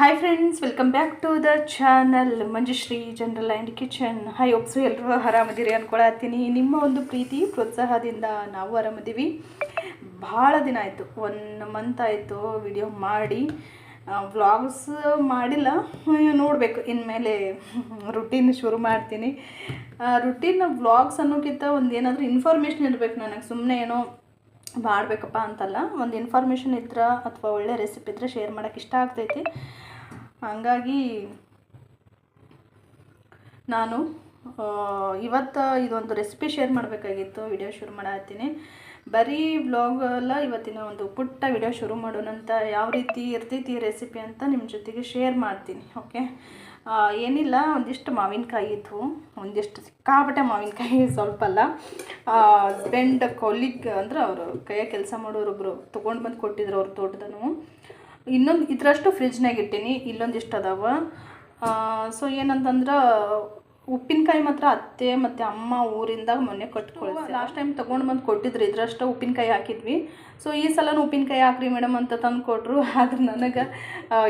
Hi friends welcome back to the channel Manjushree general and kitchen hi ಒಪ್ಸು ಎಲ್ಲರೂ ಆರಾಮದಿರಿ ಅಂದ್ಕೊಳತ್ತೀನಿ ನಿಮ್ಮ ಒಂದು ಪ್ರೀತಿ, ಪ್ರೋತ್ಸಾಹದಿಂದ ನಾವು ಆರಾಮದೀವಿ. ಭಾಳ ದಿನ ಆಯಿತು ಒನ್ ಮಂತ್ ಆಯಿತು ವಿಡಿಯೋ ಮಾಡಿ. ವ್ಲಾಗ್ಸ್ ಮಾಡಿಲ್ಲ ನೋಡಬೇಕು. ಇನ್ಮೇಲೆ ರುಟೀನ್ ಶುರು ಮಾಡ್ತೀನಿ. ರುಟೀನ್ ವ್ಲಾಗ್ಸ್ ಅನ್ನೋಕ್ಕಿಂತ ಒಂದು ಏನಾದರೂ ಇನ್ಫಾರ್ಮೇಷನ್ ಇರಬೇಕು ನನಗೆ. ಸುಮ್ಮನೆ ಏನೋ ಮಾಡಬೇಕಪ್ಪ ಅಂತಲ್ಲ. ಒಂದು ಇನ್ಫಾರ್ಮೇಷನ್ ಇದ್ರೆ ಅಥವಾ ಒಳ್ಳೆ ರೆಸಿಪಿ ಇದ್ರೆ ಶೇರ್ ಮಾಡೋಕೆ ಇಷ್ಟ ಆಗ್ತೈತಿ. ಹಂಗಾಗಿ ನಾನು ಇವತ್ತು ಇದೊಂದು ರೆಸಿಪಿ ಶೇರ್ ಮಾಡಬೇಕಾಗಿತ್ತು. ವಿಡಿಯೋ ಶುರು ಮಾಡತ್ತೀನಿ. ಬರೀ ವ್ಲಾಗ್ ಅಲ್ಲ, ಇವತ್ತಿನ ಒಂದು ಪುಟ್ಟ ವಿಡಿಯೋ ಶುರು ಮಾಡೋಣಂತ ಯಾವ ರೀತಿ ಇರ್ತೈತಿ ರೆಸಿಪಿ ಅಂತ ನಿಮ್ಮ ಜೊತೆಗೆ ಶೇರ್ ಮಾಡ್ತೀನಿ ಓಕೆ ಏನಿಲ್ಲ, ಒಂದಿಷ್ಟು ಮಾವಿನಕಾಯಿ ಇದ್ವು, ಒಂದಿಷ್ಟು ಸಿಕ್ಕಾಪಟ್ಟೆ ಮಾವಿನಕಾಯಿ ಸ್ವಲ್ಪ ಅಲ್ಲ. ಹಸ್ಬೆಂಡ್ ಕೊಲಿಗ್ ಅಂದ್ರೆ ಅವರು ಕೈಯ ಕೆಲಸ ಮಾಡೋರೊಬ್ರು ತೊಗೊಂಡು ಬಂದು ಕೊಟ್ಟಿದ್ರು ಅವ್ರ ತೋಟದನು ಇನ್ನೊಂದು ಇದರಷ್ಟು ಫ್ರಿಜ್ನಾಗ ಇಟ್ಟೀನಿ, ಇಲ್ಲೊಂದಿಷ್ಟು ಅದಾವ. ಸೊ ಏನಂತಂದ್ರೆ ಉಪ್ಪಿನಕಾಯಿ ಮಾತ್ರ ಅತ್ತೆ ಮತ್ತು ಅಮ್ಮ ಊರಿಂದ ಮೊನ್ನೆ ಕಟ್ಕೊಳ್ಳಿ ಲಾಸ್ಟ್ ಟೈಮ್ ತೊಗೊಂಡು ಬಂದು ಕೊಟ್ಟಿದ್ರು, ಇದ್ರಷ್ಟು ಉಪ್ಪಿನಕಾಯಿ ಹಾಕಿದ್ವಿ. ಸೊ ಈ ಸಲನೂ ಉಪ್ಪಿನಕಾಯಿ ಹಾಕ್ರಿ ಮೇಡಮ್ ಅಂತ ತಂದು ಕೊಟ್ಟರು ಆದ್ರೆ ನನಗೆ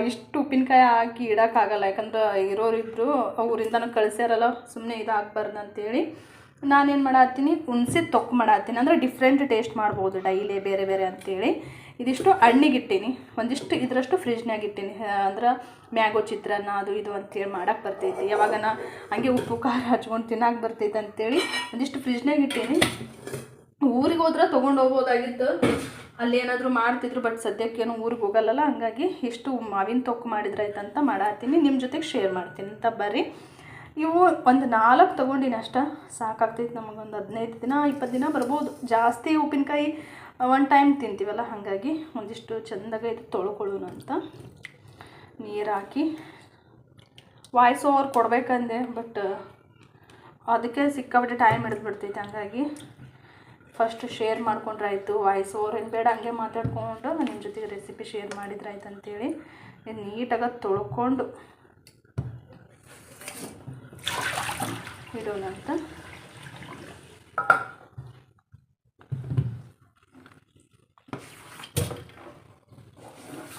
ಇಷ್ಟು ಉಪ್ಪಿನಕಾಯಿ ಹಾಕಿ ಇಡೋಕ್ಕಾಗಲ್ಲ ಯಾಕಂದ್ರೆ ಇರೋರಿದ್ರು ನಾನು ಕಳಿಸ್ಯಾರಲ್ಲ ಸುಮ್ಮನೆ ಇದಾಗಬಾರ್ದು ಅಂತೇಳಿ ನಾನೇನು ಮಾಡತ್ತೀನಿ? ಹುಣ್ಸೆ ತೊಕ್ಕು ಮಾಡತ್ತೀನಿ. ಅಂದರೆ ಡಿಫ್ರೆಂಟ್ ಟೇಸ್ಟ್ ಮಾಡ್ಬೋದು, ಡೈಲಿ ಬೇರೆ ಬೇರೆ ಅಂತೇಳಿ. ಇದಿಷ್ಟು ಹಣ್ಣಿಗಿಟ್ಟೀನಿ. ಒಂದಿಷ್ಟು ಇದರಷ್ಟು ಫ್ರಿಜ್ನಾಗ ಇಟ್ಟೀನಿ ಅಂದ್ರೆ ಮ್ಯಾಗೋ ಚಿತ್ರಾನ್ನ ಅದು ಇದು ಅಂತೇಳಿ ಮಾಡಕ್ಕೆ ಬರ್ತೈತಿ. ಯಾವಾಗನ ಹಂಗೆ ಉಪ್ಪು, ಖಾರ ಹಚ್ಕೊಂಡು ತಿನ್ನಕ್ಕೆ ಬರ್ತೈತೆ ಅಂತೇಳಿ ಒಂದಿಷ್ಟು ಫ್ರಿಜ್ನಾಗ ಇಟ್ಟೀನಿ ಊರಿಗೆ ಹೋದ್ರೆ ತೊಗೊಂಡು ಹೋಗ್ಬೋದಾಗಿತ್ತು. ಅಲ್ಲಿ ಏನಾದರೂ ಮಾಡ್ತಿದ್ರು, ಬಟ್ ಸದ್ಯಕ್ಕೇನು ಊರಿಗೆ ಹೋಗಲ್ಲಲ್ಲ. ಹಂಗಾಗಿ ಇಷ್ಟು ಮಾವಿನ ತೊಕ್ಕು ಮಾಡಿದ್ರಾಯ್ತಂತ ಮಾಡಾತೀನಿ. ನಿಮ್ಮ ಜೊತೆಗೆ ಶೇರ್ ಮಾಡ್ತೀನಿ. ಅಂತ ಬರ್ರಿ. ಇವು ಒಂದು ನಾಲ್ಕು ತೊಗೊಂಡಿನಿ ಅಷ್ಟ. ಸಾಕಾಗ್ತೈತೆ ನಮಗೊಂದು ಹದಿನೈದು ದಿನ ಇಪ್ಪತ್ತು ದಿನ ಬರ್ಬೋದು. ಜಾಸ್ತಿ ಉಪ್ಪಿನಕಾಯಿ ಒನ್ ಟೈಮ್ ತಿಂತೀವಲ್ಲ, ಹಾಗಾಗಿ ಒಂದಿಷ್ಟು ಚೆಂದಾಗ ಇದು ತೊಳ್ಕೊಳ್ಳೋಣ ಅಂತ. ನೀರು ಹಾಕಿ. ವಾಯ್ಸ್ ಓವರ್ ಕೊಡಬೇಕಂದೆ ಬಟ್ ಅದಕ್ಕೆ ಸಿಕ್ಕಾಬಿಟ್ಟೆ ಟೈಮ್ ಹಿಡಿದು ಬಿಡ್ತೈತೆ ಹಂಗಾಗಿ ಫಸ್ಟ್ ಶೇರ್ ಮಾಡ್ಕೊಂಡ್ರೆ ಆಯಿತು ವಾಯ್ಸ್ ಓವರ್ ಏನು ಬೇಡ, ಹಂಗೆ ಮಾತಾಡ್ಕೊಂಡು ನಿಮ್ಮ ಜೊತೆಗೆ ರೆಸಿಪಿ ಶೇರ್ ಮಾಡಿದ್ರೆ ಆಯ್ತು ಅಂತೇಳಿ ಇದು ನೀಟಾಗಿ ತೊಳ್ಕೊಂಡು ಇಡೋಣ ಅಂತ.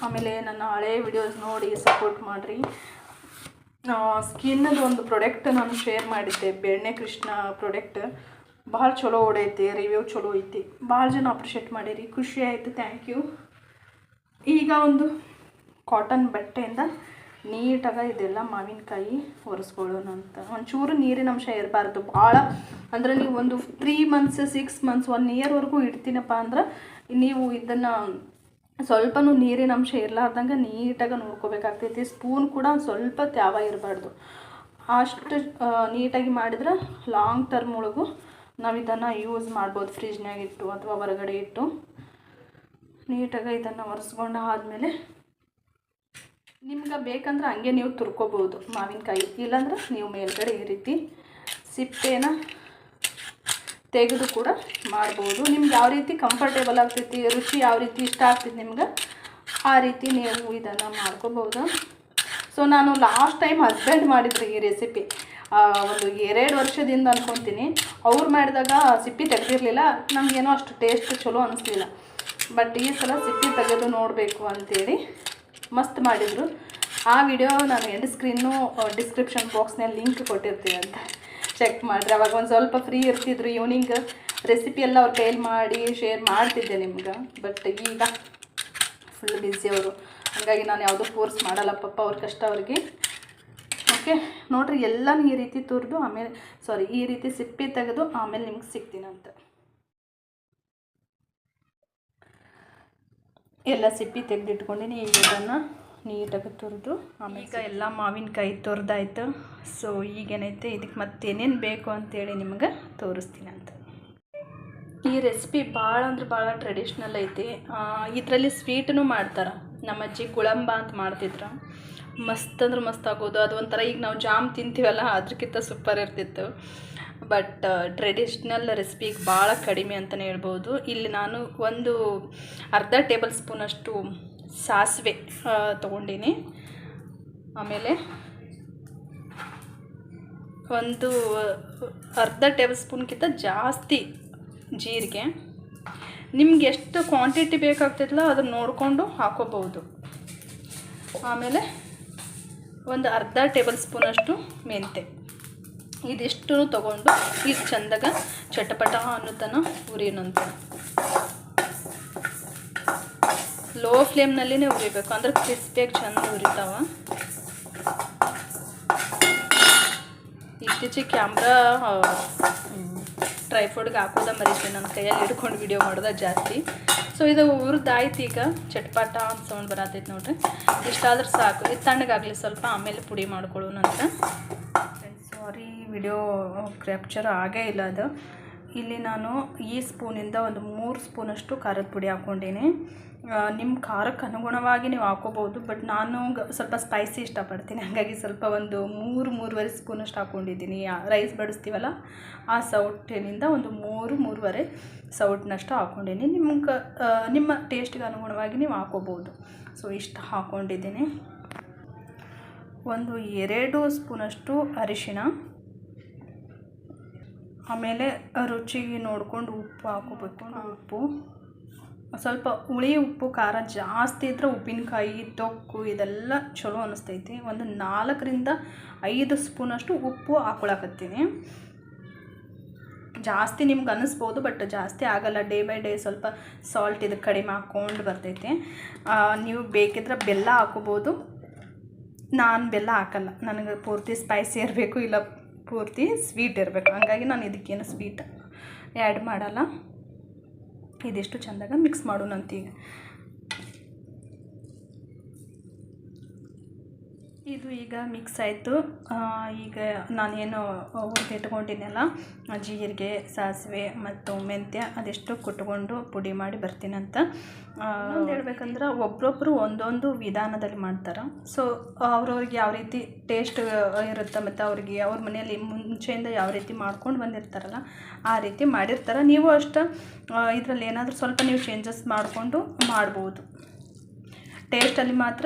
ಆಮೇಲೆ ನನ್ನ ಹಳೆ ವಿಡಿಯೋಸ್ ನೋಡಿ ಸಪೋರ್ಟ್ ಮಾಡಿರಿ. ಸ್ಕಿನ್ನದು ಒಂದು ಪ್ರಾಡಕ್ಟ್ ನಾನು ಶೇರ್ ಮಾಡಿದ್ದೆ, ಬೆಣ್ಣೆ ಕೃಷ್ಣ ಪ್ರಾಡಕ್ಟ್ ಭಾಳ ಚಲೋ ಓಡೈತಿ ರಿವ್ಯೂ ಚಲೋ ಐತಿ. ಭಾಳ ಜನ ಅಪ್ರಿಷಿಯೇಟ್ ಮಾಡಿರಿ. ಖುಷಿ ಆಯಿತು ಥ್ಯಾಂಕ್ ಯು ಈಗ ಒಂದು ಕಾಟನ್ ಬಟ್ಟೆಯಿಂದ ನೀಟಾಗಿ ಇದೆಲ್ಲ ಮಾವಿನಕಾಯಿ ಒರೆಸ್ಕೊಳ್ಳೋಣ ಅಂತ. ಒಂಚೂರು ನೀರಿನ ಅಂಶ ಇರಬಾರ್ದು. ಭಾಳ ಅಂದರೆ ನೀವು ಒಂದು three months six months one ಇಯರ್ವರೆಗೂ ಇಡ್ತೀನಪ್ಪ ಅಂದ್ರೆ ನೀವು ಇದನ್ನು ಸ್ವಲ್ಪನೂ ನೀರಿನ ಅಂಶ ಇರಲಾರ್ದಂಗೆ ನೀಟಾಗಿ ನೋಡ್ಕೋಬೇಕಾಗ್ತೈತಿ. ಸ್ಪೂನ್ ಕೂಡ ಸ್ವಲ್ಪ ತ್ಯಾವ ಇರಬಾರ್ದು. ಅಷ್ಟು ನೀಟಾಗಿ ಮಾಡಿದ್ರೆ ಲಾಂಗ್ ಟರ್ಮ್ ಒಳಗೂ ನಾವು ಇದನ್ನು ಯೂಸ್ ಮಾಡ್ಬೋದು. ಫ್ರಿಜ್ನಾಗ ಇಟ್ಟು ಅಥವಾ ಹೊರಗಡೆ ಇಟ್ಟು ನೀಟಾಗಿ ಇದನ್ನು ಒರೆಸ್ಕೊಂಡು ಆದಮೇಲೆ ನಿಮ್ಗೆ ಬೇಕಂದ್ರೆ ಹಂಗೆ ನೀವು ತುರ್ಕೋಬೋದು ಮಾವಿನಕಾಯಿ. ಇಲ್ಲಾಂದ್ರೆ ನೀವು ಮೇಲ್ಗಡೆ ಈ ರೀತಿ ಸಿಪ್ಪೆನ ತೆಗೆದು ಕೂಡ ಮಾಡ್ಬೋದು. ನಿಮ್ಗೆ ಯಾವ ರೀತಿ ಕಂಫರ್ಟೇಬಲ್ ಆಗ್ತೈತಿ, ರುಚಿ ಯಾವ ರೀತಿ ಇಷ್ಟ ಆಗ್ತೈತಿ ನಿಮ್ಗೆ, ಆ ರೀತಿ ನೀವು ಇದನ್ನು ಮಾಡ್ಕೋಬೋದು. ಸೊ ನಾನು ಲಾಸ್ಟ್ ಟೈಮ್ ಹಸ್ಬೆಂಡ್ ಮಾಡಿದ್ರು ಈ ರೆಸಿಪಿ ಒಂದು ಎರಡು ವರ್ಷದಿಂದ ಅಂದ್ಕೊತೀನಿ ಅವ್ರು ಮಾಡಿದಾಗ ಸಿಪ್ಪಿ ತೆಗೆದಿರಲಿಲ್ಲ. ನಮಗೇನೋ ಅಷ್ಟು ಟೇಸ್ಟ್ ಚಲೋ ಅನಿಸ್ಲಿಲ್ಲ. ಬಟ್ ಈ ಸಲ ಸಿಪ್ಪಿ ತೆಗೆದು ನೋಡಬೇಕು ಅಂತೇಳಿ ಮಸ್ತ್ ಮಾಡಿದರು. ಆ ವಿಡಿಯೋ ನಾನು ಎಂಡ್ ಸ್ಕ್ರೀನು ಡಿಸ್ಕ್ರಿಪ್ಷನ್ ಬಾಕ್ಸ್ನಲ್ಲಿ ಲಿಂಕ್ ಕೊಟ್ಟಿರ್ತೀವಿ ಅಂತ ಚೆಕ್ ಮಾಡಿರಿ. ಅವಾಗ ಒಂದು ಸ್ವಲ್ಪ ಫ್ರೀ ಇರ್ತಿದ್ರು ಈವ್ನಿಂಗ್ ರೆಸಿಪಿ ಎಲ್ಲ ಅವ್ರ ಕೈಲಿ ಮಾಡಿ ಶೇರ್ ಮಾಡ್ತಿದ್ದೆ ನಿಮ್ಗೆ. ಬಟ್ ಈಗ ಫುಲ್ ಬ್ಯುಸಿ ಅವರು. ಹಾಗಾಗಿ ನಾನು ಯಾವುದೂ ಫೋರ್ಸ್ ಮಾಡಲ್ಲ ಪಪ್ಪ ಅವ್ರ ಕಷ್ಟ ಅವ್ರಿಗೆ. ಓಕೆ ನೋಡ್ರಿ, ಎಲ್ಲನೂ ಈ ರೀತಿ ತುರಿದು, ಆಮೇಲೆ ಸಾರಿ ಈ ರೀತಿ ಸಿಪ್ಪೆ ತೆಗೆದು ಆಮೇಲೆ ನಿಮ್ಗೆ ಸಿಗ್ತೀನಂತ ಎಲ್ಲ ಸಿಪ್ಪಿ ತೆಗೆದಿಟ್ಕೊಂಡಿನಿ, ಈಗ ಇದನ್ನು ನೀಟಾಗಿ ತುರಿದು ಈಗ ಎಲ್ಲ ಮಾವಿನಕಾಯಿ ತುರಿದಾಯ್ತು. ಸೊ ಈಗೇನೈತೆ? ಇದಕ್ಕೆ ಮತ್ತೇನೇನು ಬೇಕು ಅಂತೇಳಿ ನಿಮ್ಗೆ ತೋರಿಸ್ತೀನಿ ಅಂತ. ಈ ರೆಸಿಪಿ ಭಾಳ ಅಂದ್ರೆ ಭಾಳ ಟ್ರೆಡಿಷ್ನಲ್ ಐತಿ. ಇದರಲ್ಲಿ ಸ್ವೀಟನ್ನು ಮಾಡ್ತಾರೆ. ನಮ್ಮ ಅಜ್ಜಿ ಕುಳಂಬ ಅಂತ ಮಾಡ್ತಿದ್ರು. ಮಸ್ತ್ ಅಂದ್ರೆ ಮಸ್ತ್ ಆಗೋದು. ಅದು ಒಂಥರ ಈಗ ನಾವು ಜಾಮ್ ತಿಂತೀವಲ್ಲ ಅದಕ್ಕಿಂತ ಸೂಪರ್ ಇರ್ತಿತ್ತು. ಬಟ್ ಟ್ರೆಡಿಷ್ನಲ್ ರೆಸಿಪಿಗೆ ಭಾಳ ಕಡಿಮೆ ಅಂತಲೇ ಹೇಳ್ಬೋದು. ಇಲ್ಲಿ ನಾನು ಒಂದು ಅರ್ಧ ಟೇಬಲ್ ಸ್ಪೂನಷ್ಟು ಸಾಸಿವೆ ತೊಗೊಂಡೀನಿ. ಆಮೇಲೆ ಒಂದು, ಅರ್ಧ ಟೇಬಲ್ ಸ್ಪೂನ್ಗಿಂತ ಜಾಸ್ತಿ ಜೀರಿಗೆ. ನಿಮ್ಗೆ ಎಷ್ಟು ಕ್ವಾಂಟಿಟಿ ಬೇಕಾಗ್ತೈತಲ್ಲ ಅದನ್ನು ನೋಡಿಕೊಂಡು ಹಾಕೋಬಹುದು. ಆಮೇಲೆ ಒಂದು ಅರ್ಧ ಟೇಬಲ್ ಸ್ಪೂನಷ್ಟು ಮೆಂತೆ ಇದಿಷ್ಟು ತೊಗೊಂಡು, ಇದು ಚಂದಾಗ ಚಟಪಟ ಉರಿನಂತೆ ಉರಿನಂತ ಲೋ ಫ್ಲೇಮ್ನಲ್ಲಿನೇ ಉರಿಬೇಕು ಅಂದ್ರೆ ಕ್ರಿಸ್ಪಿಯಾಗಿ ಚೆಂದ ಉರಿತಾವ ಇತ್ತೀಚೆಗೆ ಕ್ಯಾಮ್ರಾ ಟ್ರೈಫೋಡ್ಗೆ ಹಾಕೋದ ಮರಿತೀನಿ ನನ್ನ ಕೈಯಲ್ಲಿ ಹಿಡ್ಕೊಂಡು ವಿಡಿಯೋ ಮಾಡೋದ ಜಾಸ್ತಿ. ಸೊ ಇದು ಹುರಿದಾಯ್ತು ಈಗ. ಚಟ್ಪಾಟ ಅಂತ ಸೌಂಡ್ ಬರತೈತೆ ನೋಡ್ರಿ. ಇಷ್ಟಾದ್ರೆ ಸಾಕು. ಇದು ತಣ್ಣಗಾಗಲಿ ಸ್ವಲ್ಪ, ಆಮೇಲೆ ಪುಡಿ ಮಾಡ್ಕೊಳ್ಳೋಣ ಅಂತ ಸಾರಿ ವಿಡಿಯೋ ಕ್ಯಾಪ್ಚರ್ ಆಗೇ ಇಲ್ಲ ಅದು. ಇಲ್ಲಿ ನಾನು ಈ ಸ್ಪೂನಿಂದ ಒಂದು ಮೂರು ಸ್ಪೂನಷ್ಟು ಖಾರದ ಪುಡಿ ಹಾಕ್ಕೊಂಡೀನಿ. ನಿಮ್ಮ ಖಾರಕ್ಕೆ ಅನುಗುಣವಾಗಿ ನೀವು ಹಾಕೋಬೋದು ಬಟ್ ನಾನು ಸ್ವಲ್ಪ ಸ್ಪೈಸಿ ಇಷ್ಟಪಡ್ತೀನಿ. ಹಾಗಾಗಿ ಸ್ವಲ್ಪ ಒಂದು ಮೂರು, ಮೂರುವರೆ ಸ್ಪೂನಷ್ಟು ಹಾಕ್ಕೊಂಡಿದ್ದೀನಿ ರೈಸ್ ಬಡಿಸ್ತೀವಲ್ಲ, ಆ ಸೌಟಿನಿಂದ ಒಂದು ಮೂರು, ಮೂರುವರೆ ಸೌಟ್ನಷ್ಟು ಹಾಕ್ಕೊಂಡಿನಿ. ನಿಮ್ಗೆ ನಿಮ್ಮ ಟೇಸ್ಟಿಗೆ ಅನುಗುಣವಾಗಿ ನೀವು ಹಾಕೋಬೋದು ಸೊ ಇಷ್ಟು ಹಾಕ್ಕೊಂಡಿದ್ದೀನಿ ಒಂದು ಎರಡು ಸ್ಪೂನಷ್ಟು ಅರಿಶಿಣ. ಆಮೇಲೆ ರುಚಿಗೆ ನೋಡ್ಕೊಂಡು ಉಪ್ಪು ಹಾಕೋಬೇಕು. ಉಪ್ಪು. ಸ್ವಲ್ಪ ಹುಳಿ ಉಪ್ಪು ಖಾರ ಜಾಸ್ತಿ ಇದ್ರೆ ಉಪ್ಪಿನಕಾಯಿ ತೊಕ್ಕು ಇದೆಲ್ಲ ಚಲೋ ಅನಿಸ್ತೈತಿ. ಒಂದು ನಾಲ್ಕರಿಂದ ಐದು ಸ್ಪೂನಷ್ಟು ಉಪ್ಪು ಹಾಕೊಳಕತ್ತೀನಿ. ಜಾಸ್ತಿ ನಿಮ್ಗೆ ಅನ್ನಿಸ್ಬೋದು ಬಟ್ ಜಾಸ್ತಿ ಆಗಲ್ಲ. ಡೇ ಬೈ ಡೇ ಸ್ವಲ್ಪ ಸಾಲ್ಟ್ ಇದು ಕಡಿಮೆ ಹಾಕ್ಕೊಂಡು ಬರ್ತೈತಿ. ನೀವು ಬೇಕಿದ್ರೆ ಬೆಲ್ಲ ಹಾಕೋಬೋದು. ನಾನು ಬೆಲ್ಲ ಹಾಕಲ್ಲ. ನನಗೆ ಪೂರ್ತಿ ಸ್ಪೈಸಿ ಇರಬೇಕು ಇಲ್ಲ ಪೂರ್ತಿ ಸ್ವೀಟ್ ಇರಬೇಕು. ಹಂಗಾಗಿ ನಾನು ಇದಕ್ಕೇನು ಸ್ವೀಟ್ ಆ್ಯಡ್ ಮಾಡಲ್ಲ. ಇದಿಷ್ಟು ಚೆಂದಾಗ ಮಿಕ್ಸ್ ಮಾಡೋಣಂತ ಇದು ಈಗ ಮಿಕ್ಸ್ ಆಯಿತು. ಈಗ ನಾನೇನು ಹುರಿದು ಇಟ್ಕೊಂಡಿದ್ದೆನಲ್ಲ ಜೀರಿಗೆ, ಸಾಸಿವೆ ಮತ್ತು ಮೆಂತ್ಯ ಅದೆಷ್ಟು ಕುಟ್ಕೊಂಡು ಪುಡಿ ಮಾಡಿ ಬರ್ತೀನಂತ. ಒಂದು ಹೇಳ್ಬೇಕಂದ್ರೆ ಒಬ್ರೊಬ್ಬರು ಒಂದೊಂದು ವಿಧಾನದಲ್ಲಿ ಮಾಡ್ತಾರೆ. ಸೊ ಅವ್ರವ್ರಿಗೆ ಯಾವ ರೀತಿ ಟೇಸ್ಟ್ ಇರುತ್ತೆ ಮತ್ತು ಅವ್ರಿಗೆ ಅವ್ರ ಮನೆಯಲ್ಲಿ ಮುಂಚೆಯಿಂದ ಯಾವ ರೀತಿ ಮಾಡ್ಕೊಂಡು ಬಂದಿರ್ತಾರಲ್ಲ, ಆ ರೀತಿ ಮಾಡಿರ್ತಾರೆ. ನೀವು ಅಷ್ಟು ಇದರಲ್ಲಿ ಏನಾದರೂ ಸ್ವಲ್ಪ ನೀವು ಚೇಂಜಸ್ ಮಾಡಿಕೊಂಡು ಮಾಡ್ಬೋದು. ಟೇಸ್ಟಲ್ಲಿ ಮಾತ್ರ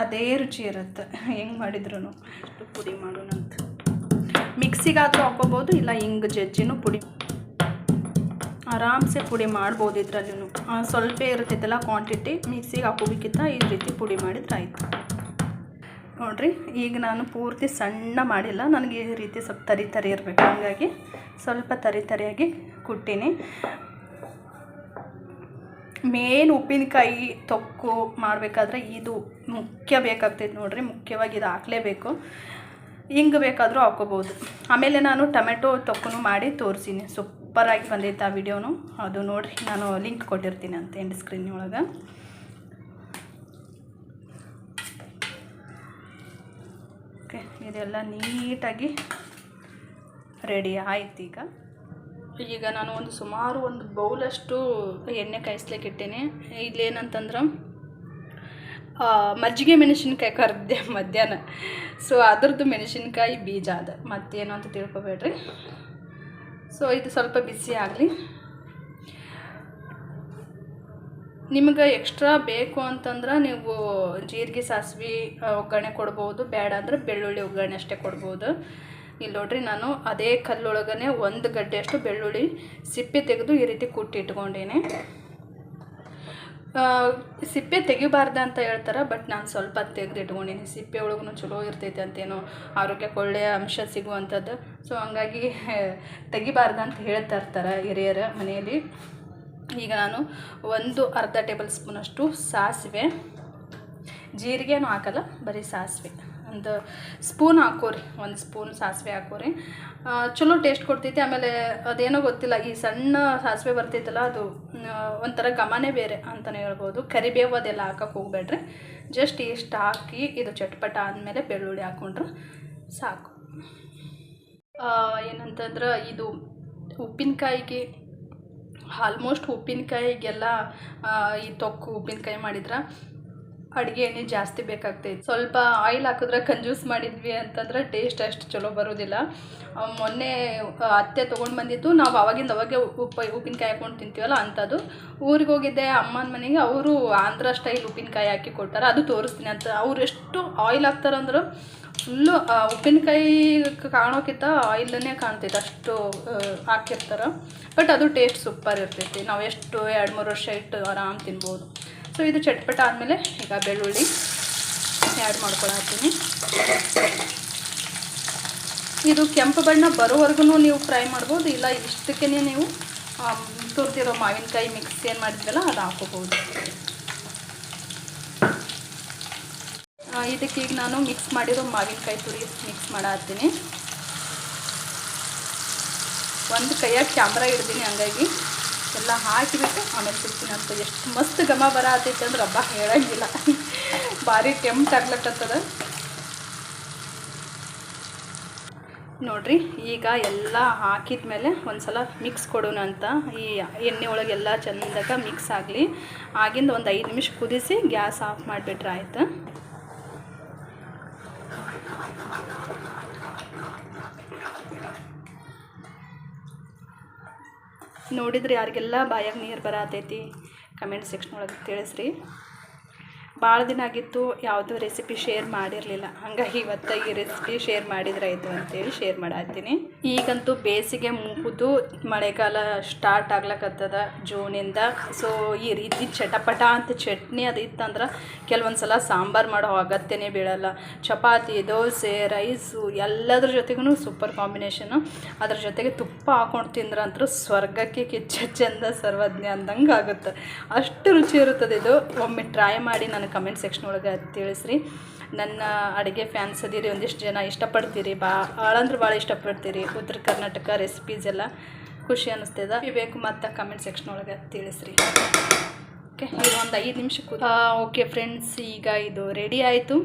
ಅದೇ ರುಚಿ ಇರುತ್ತೆ. ಹೆಂಗೆ ಮಾಡಿದ್ರು ಪುಡಿ ಪುಡಿ ಮಾಡೋಣಂತ. ಮಿಕ್ಸಿಗಾದರೂ ಹಾಕೋಬೋದು ಇಲ್ಲ ಹಿಂಗೆ ಜಜ್ಜಿನೂ ಪುಡಿ. ಆರಾಮ್ಸೆ ಪುಡಿ ಮಾಡ್ಬೋದು ಇದರಲ್ಲೂ ಸ್ವಲ್ಪ ಇರುತ್ತೈತಲ್ಲ ಕ್ವಾಂಟಿಟಿ ಮಿಕ್ಸಿಗೆ ಹಾಕೋಬೇಕಿತ್ತ ಈ ರೀತಿ ಪುಡಿ ಮಾಡಿದ್ರೆ ಆಯಿತು. ನೋಡ್ರಿ, ಈಗ ನಾನು ಪೂರ್ತಿ ಸಣ್ಣ ಮಾಡಿಲ್ಲ, ನನಗೆ ಈ ರೀತಿ ಸ್ವಲ್ಪ ತರಿ ತರಿ ಇರಬೇಕು. ಹಾಗಾಗಿ ಸ್ವಲ್ಪ ತರಿ ತರಿಯಾಗಿ ಕುಟ್ಟೀನಿ. ಮೇನ್ ಉಪ್ಪಿನಕಾಯಿ ತೊಕ್ಕು ಮಾಡಬೇಕಾದ್ರೆ ಇದು ಮುಖ್ಯ ಬೇಕಾಗ್ತೈತೆ ನೋಡಿರಿ, ಮುಖ್ಯವಾಗಿ ಇದು ಹಾಕ್ಲೇಬೇಕು. ಹಿಂಗೆ ಬೇಕಾದರೂ ಹಾಕೋಬೋದು ಆಮೇಲೆ ನಾನು ಟೊಮೆಟೊ ತೊಕ್ಕೂ ಮಾಡಿ ತೋರಿಸೀನಿ. ಸೂಪರಾಗಿ ಬಂದೈತೆ ಆ ವಿಡಿಯೋನು. ಅದು ನೋಡಿರಿ, ನಾನು ಲಿಂಕ್ ಕೊಟ್ಟಿರ್ತೀನಿ ಅಂತ ಎಂಡ್ ಸ್ಕ್ರೀನ್ ಒಳಗೆ. ಓಕೆ ಇದೆಲ್ಲ ನೀಟಾಗಿ ರೆಡಿ ಆಯ್ತು ಈಗ. ಈಗ ನಾನು ಒಂದು ಸುಮಾರು ಒಂದು ಬೌಲಷ್ಟು ಎಣ್ಣೆ ಕಾಯಿಸ್ಲಿಕ್ಕೆ ಇಟ್ಟೇನೆ. ಇಲ್ಲೇನಂತಂದ್ರೆ ಮಜ್ಜಿಗೆ ಮೆಣಸಿನ್ಕಾಯಿ ಕರೆದೆ ಮಧ್ಯಾಹ್ನ. ಸೊ ಅದ್ರದ್ದು ಮೆಣಸಿನ್ಕಾಯಿ ಬೀಜ ಅದ. ಮತ್ತೇನು ಅಂತ ತಿಳ್ಕೊಬೇಡ್ರಿ. ಸೊ ಇದು ಸ್ವಲ್ಪ ಬಿಸಿ ಆಗಲಿ. ನಿಮ್ಗೆ ಎಕ್ಸ್ಟ್ರಾ ಬೇಕು ಅಂತಂದ್ರೆ ನೀವು ಜೀರಿಗೆ, ಸಾಸಿವೆ ಒಗ್ಗರಣೆ ಕೊಡ್ಬೋದು. ಬೇಡ ಅಂದ್ರೆ ಬೆಳ್ಳುಳ್ಳಿ ಒಗ್ಗರಣೆ ಅಷ್ಟೇ ಕೊಡ್ಬೋದು. ಇಲ್ಲಿ ನೋಡ್ರಿ ನಾನು ಅದೇ ಕಲ್ಲೊಳಗನೆ ಒಂದು ಗಡ್ಡೆಯಷ್ಟು ಬೆಳ್ಳುಳ್ಳಿ ಸಿಪ್ಪೆ ತೆಗೆದು ಈ ರೀತಿ ಕುಟ್ಟಿಟ್ಕೊಂಡೇನೆ ಸಿಪ್ಪೆ ತೆಗಿಬಾರ್ದು ಅಂತ ಹೇಳ್ತಾರೆ ಬಟ್ ನಾನು ಸ್ವಲ್ಪ ತೆಗೆದು ಇಟ್ಕೊಂಡಿನಿ. ಸಿಪ್ಪೆ ಒಳಗೂ ಚಲೋ ಇರ್ತೈತೆ ಅಂತೇನೋ ಆರೋಗ್ಯಕ್ಕೆ ಒಳ್ಳೆಯ ಅಂಶ ಸಿಗುವಂಥದ್ದು. ಸೊ ಹಂಗಾಗಿ ತೆಗಿಬಾರ್ದು ಅಂತ ಹೇಳ್ತಾ ಇರ್ತಾರೆ ಹಿರಿಯರ ಮನೆಯಲ್ಲಿ. ಈಗ ನಾನು ಒಂದು ಅರ್ಧ ಟೇಬಲ್ ಸ್ಪೂನಷ್ಟು ಸಾಸಿವೆ. ಜೀರಿಗೆನೂ ಹಾಕಲ್ಲ, ಬರೀ ಸಾಸಿವೆ. ಒಂದು ಸ್ಪೂನ್ ಹಾಕೋರಿ, ಒಂದು ಸ್ಪೂನ್ ಸಾಸಿವೆ ಹಾಕೋರಿ. ಚಲೋ ಟೇಸ್ಟ್ ಕೊಡ್ತೈತಿ. ಆಮೇಲೆ ಅದೇನೋ ಗೊತ್ತಿಲ್ಲ, ಈ ಸಣ್ಣ ಸಾಸಿವೆ ಬರ್ತೈತಲ್ಲ, ಅದು ಒಂಥರ ಘಮನೇ ಬೇರೆ ಅಂತಲೇ ಹೇಳ್ಬೋದು. ಕರಿಬೇವು ಅದೆಲ್ಲ ಹಾಕಕ್ಕೆ ಹೋಗ್ಬೇಡ್ರಿ. ಜಸ್ಟ್ ಇಷ್ಟು ಹಾಕಿ, ಇದು ಚಟ್ಪಟ ಆದಮೇಲೆ ಬೆಳ್ಳುಳ್ಳಿ ಹಾಕ್ಕೊಂಡ್ರೆ ಸಾಕು. ಏನಂತಂದ್ರೆ ಇದು ಉಪ್ಪಿನಕಾಯಿಗೆ ಆಲ್ಮೋಸ್ಟ್ ಉಪ್ಪಿನಕಾಯಿಗೆಲ್ಲ ಈ ತೊಕ್ಕು ಉಪ್ಪಿನಕಾಯಿ ಮಾಡಿದ್ರೆ ಅಡುಗೆ ಎಣ್ಣೆ ಜಾಸ್ತಿ ಬೇಕಾಗ್ತೈತೆ. ಸ್ವಲ್ಪ ಆಯಿಲ್ ಹಾಕಿದ್ರೆ ಕಂಜೂಸ್ ಮಾಡಿದ್ವಿ ಅಂತಂದ್ರೆ ಟೇಸ್ಟ್ ಅಷ್ಟು ಚಲೋ ಬರೋದಿಲ್ಲ. ಮೊನ್ನೆ ಅತ್ತೆ ತೊಗೊಂಡು ಬಂದಿತ್ತು. ನಾವು ಅವಾಗಿಂದ ಅವಾಗೆ ಉಪ್ಪು, ಉಪ್ಪಿನಕಾಯಿ ಹಾಕೊಂಡು ತಿಂತೀವಲ್ಲ ಅಂಥದ್ದು ಊರಿಗೆ ಹೋಗಿದ್ದೆ, ಅಮ್ಮನ ಮನೆಗೆ. ಅವರು ಆಂಧ್ರ ಸ್ಟೈಲ್ ಉಪ್ಪಿನಕಾಯಿ ಹಾಕಿ ಕೊಡ್ತಾರೆ. ಅದು ತೋರಿಸ್ತೀನಿ ಅಂತ. ಅವ್ರು ಎಷ್ಟು ಆಯಿಲ್ ಹಾಕ್ತಾರಂದ್ರೆ ಫುಲ್ಲು ಉಪ್ಪಿನಕಾಯಿ ಕಾಣೋಕ್ಕಿಂತ ಆಯಿಲನ್ನೇ ಕಾಣ್ತೈತೆ. ಅಷ್ಟು ಹಾಕಿರ್ತಾರೆ. ಬಟ್ ಅದು ಟೇಸ್ಟ್ ಸೂಪರ್ ಇರ್ತೈತಿ. ನಾವು ಎಷ್ಟು ಎರಡು ಮೂರು ವರ್ಷ ಇಟ್ಟು ಆರಾಮ್ ತಿನ್ಬೋದು. ಸೊ ಇದು ಚಟ್ಪಟ ಆದಮೇಲೆ ಈಗ ಬೆಳ್ಳುಳ್ಳಿ ಆ್ಯಡ್ ಮಾಡ್ಕೊಳತ್ತೀನಿ. ಇದು ಕೆಂಪು ಬಣ್ಣ ಬರೋವರೆಗೂ ನೀವು ಫ್ರೈ ಮಾಡ್ಬೋದು, ಇಲ್ಲ ಇಷ್ಟಕ್ಕೆ ನೀವು ತುರ್ದಿರೋ ಮಾವಿನಕಾಯಿ ಮಿಕ್ಸ್ ಏನು ಮಾಡಿದ್ವಲ್ಲ ಅದು ಹಾಕೋಬೋದು ಇದಕ್ಕೆ ಈಗ ನಾನು ಮಿಕ್ಸ್ ಮಾಡಿರೋ ಮಾವಿನಕಾಯಿ ತುರಿ ಮಿಕ್ಸ್ ಮಾಡತ್ತೀನಿ. ಒಂದು ಕೈಯಾಗ ಕ್ಯಾಮ್ರಾ ಇಡ್ತೀನಿ ಹಂಗಾಗಿ. ಎಲ್ಲ ಹಾಕಿಬಿಟ್ಟು ಆಮೇಲೆ ಸಿಗ್ತೀನಿ ಅಂತ ಎಷ್ಟು ಮಸ್ತ್ ಘಮ ಬರ ಆತೈತೆ ಅಂದ್ರೆ ಹಬ್ಬ ಹೇಳಂಗಿಲ್ಲ. ಭಾರಿ ಕೆಂಪು ಆಗ್ಲಕ್ಕತ್ತದ ನೋಡ್ರಿ, ಈಗ ಎಲ್ಲ ಹಾಕಿದ ಮೇಲೆ ಒಂದ್ಸಲ ಮಿಕ್ಸ್ ಕೊಡೋಣ ಅಂತ. ಈ ಎಣ್ಣೆ ಒಳಗೆಲ್ಲ ಚೆಂದಾಗ ಮಿಕ್ಸ್ ಆಗಲಿ. ಆಗಿಂದ ಒಂದು ಐದು ನಿಮಿಷ ಕುದಿಸಿ ಗ್ಯಾಸ್ ಆಫ್ ಮಾಡಿಬಿಟ್ರೆ ಆಯ್ತು? ನೋಡಿದ್ರೆ ಯಾರಿಗೆಲ್ಲ ಬಾಯಾಗ ನೀರು ಬರತೈತಿ ಕಮೆಂಟ್ ಸೆಕ್ಷನ್ ಒಳಗೆ ತಿಳಿಸ್ರಿ. ಭಾಳ ದಿನ ಆಗಿತ್ತು, ಯಾವುದೂ ರೆಸಿಪಿ ಶೇರ್ ಮಾಡಿರಲಿಲ್ಲ. ಹಂಗಾಗಿ ಇವತ್ತು ಈ ರೆಸಿಪಿ ಶೇರ್ ಮಾಡಿದ್ರಾಯಿತು ಅಂತೇಳಿ ಶೇರ್ ಮಾಡತ್ತೀನಿ. ಈಗಂತೂ ಬೇಸಿಗೆ ಮುಗಿದು ಮಳೆಗಾಲ ಸ್ಟಾರ್ಟ್ ಆಗ್ಲಕ್ಕತ್ತದ ಜೂನಿಂದ. ಸೊ ಈ ರೀತಿ ಚಟಪಟ ಅಂತ ಚಟ್ನಿ ಅದು ಇತ್ತಂದ್ರೆ ಕೆಲವೊಂದು ಸಲ ಸಾಂಬಾರು ಮಾಡೋ ಅಗತ್ಯನೇ ಬೀಳಲ್ಲ. ಚಪಾತಿ, ದೋಸೆ, ರೈಸು ಎಲ್ಲದ್ರ ಜೊತೆಗೂ ಸೂಪರ್ ಕಾಂಬಿನೇಷನು ಅದ್ರ ಜೊತೆಗೆ ತುಪ್ಪ ಹಾಕೊಂಡು ತಿಂದ್ರಂತೂ ಸ್ವರ್ಗಕ್ಕೆ ಕಿಚ್ಚ, ಚಂದ, ಸರ್ವಜ್ಞ ಅಂದಂಗೆ ಆಗುತ್ತೆ ಅಷ್ಟು ರುಚಿ ಇರುತ್ತದೆ ಇದು ಒಮ್ಮೆ ಟ್ರೈ ಮಾಡಿ ನನಗೆ ಕಮೆಂಟ್ ಸೆಕ್ಷನ್ ಒಳಗೆ ತಿಳಿಸ್ರಿ. ನನ್ನ ಅಡುಗೆ ಫ್ಯಾನ್ಸ್ ಅದೀರಿ, ಒಂದಿಷ್ಟು ಜನ ಇಷ್ಟಪಡ್ತೀರಿ, ಬಾ ಭಾಳಂದ್ರೆ ಭಾಳ ಇಷ್ಟಪಡ್ತೀರಿ. ಉತ್ತರ ಕರ್ನಾಟಕ ರೆಸಿಪೀಸ್ ಎಲ್ಲ ಖುಷಿ ಅನ್ನಿಸ್ತದ ಬೇಕು ಮತ್ತು ಕಮೆಂಟ್ ಸೆಕ್ಷನ್ ಒಳಗೆ ತಿಳಿಸ್ರಿ. ಓಕೆ ಈಗ ಒಂದು ಐದು ನಿಮಿಷ ಕೂತ ಓಕೆ ಫ್ರೆಂಡ್ಸ್ ಈಗ ಇದು ರೆಡಿ ಆಯಿತು.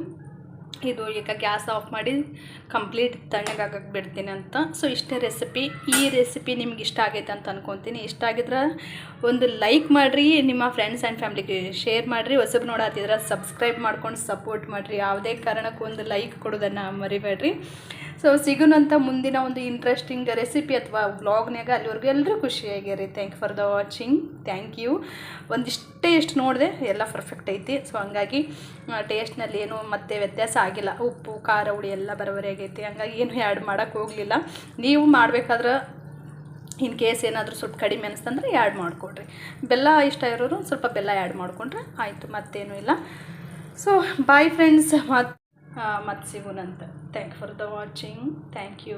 ಇದು ಈಗ ಗ್ಯಾಸ್ ಆಫ್ ಮಾಡಿ ಕಂಪ್ಲೀಟ್ ತಣ್ಣಗಾಗಕ್ಕೆ ಬಿಡ್ತೀನಿ ಅಂತ. ಸೊ ಇಷ್ಟೇ ರೆಸಿಪಿ ಈ ರೆಸಿಪಿ ನಿಮ್ಗೆ ಇಷ್ಟ ಆಗೈತೆ ಅಂತ ಅನ್ಕೊತೀನಿ. ಇಷ್ಟ ಆಗಿದ್ರೆ ಒಂದು ಲೈಕ್ ಮಾಡಿರಿ, ನಿಮ್ಮ ಫ್ರೆಂಡ್ಸ್ ಆ್ಯಂಡ್ ಫ್ಯಾಮ್ಲಿಗೆ ಶೇರ್ ಮಾಡಿರಿ. ಹೊಸಬ್ ನೋಡತ್ತಿದ್ರೆ ಸಬ್ಸ್ಕ್ರೈಬ್ ಮಾಡ್ಕೊಂಡು ಸಪೋರ್ಟ್ ಮಾಡಿರಿ. ಯಾವುದೇ ಕಾರಣಕ್ಕೂ ಒಂದು ಲೈಕ್ ಕೊಡೋದನ್ನು ಮರಿಬೇಡ್ರಿ. ಸೊ ಸಿಗೋಣಂತ ಮುಂದಿನ ಒಂದು ಇಂಟ್ರೆಸ್ಟಿಂಗ್ ರೆಸಿಪಿ ಅಥವಾ ವ್ಲಾಗ್ನಾಗ ಅಲ್ಲಿವರೆಗೂ ಎಲ್ಲರೂ ಖುಷಿಯಾಗಿರಿ. Thank for the watching thank you ಒಂದಿಷ್ಟೇ ಎಷ್ಟು ನೋಡಿದೆ ಎಲ್ಲ ಪರ್ಫೆಕ್ಟ್ ಐತಿ. ಸೊ ಹಂಗಾಗಿ ಟೇಸ್ಟ್ನಲ್ಲಿ ಏನು ಮತ್ತೆ ವ್ಯತ್ಯಾಸ ಆಗಿಲ್ಲ. ಉಪ್ಪು, ಖಾರ, ಹುಳಿ ಎಲ್ಲ ಬರೋಬರಿ ಆಗೈತಿ. ಹಂಗಾಗಿ ಏನು ಆ್ಯಡ್ ಮಾಡೋಕ್ಕೆ ಹೋಗಲಿಲ್ಲ. ನೀವು ಮಾಡಬೇಕಾದ್ರೆ ಇನ್ ಕೇಸ್ ಏನಾದರೂ ಸ್ವಲ್ಪ ಕಡಿಮೆ ಅನಿಸ್ತಂದ್ರೆ ಆ್ಯಡ್ ಮಾಡಿಕೊಡ್ರಿ. ಬೆಲ್ಲ ಇಷ್ಟ ಇರೋರು ಸ್ವಲ್ಪ ಬೆಲ್ಲ ಆ್ಯಡ್ ಮಾಡಿಕೊಂಡ್ರೆ ಆಯಿತು, ಮತ್ತೇನೂ ಇಲ್ಲ. ಸೊ ಬಾಯ್ ಫ್ರೆಂಡ್ಸ್ ಮತ್ತು ಮತ್ತು ಸಿಗೋಣಂತ. Thank for the watching thank you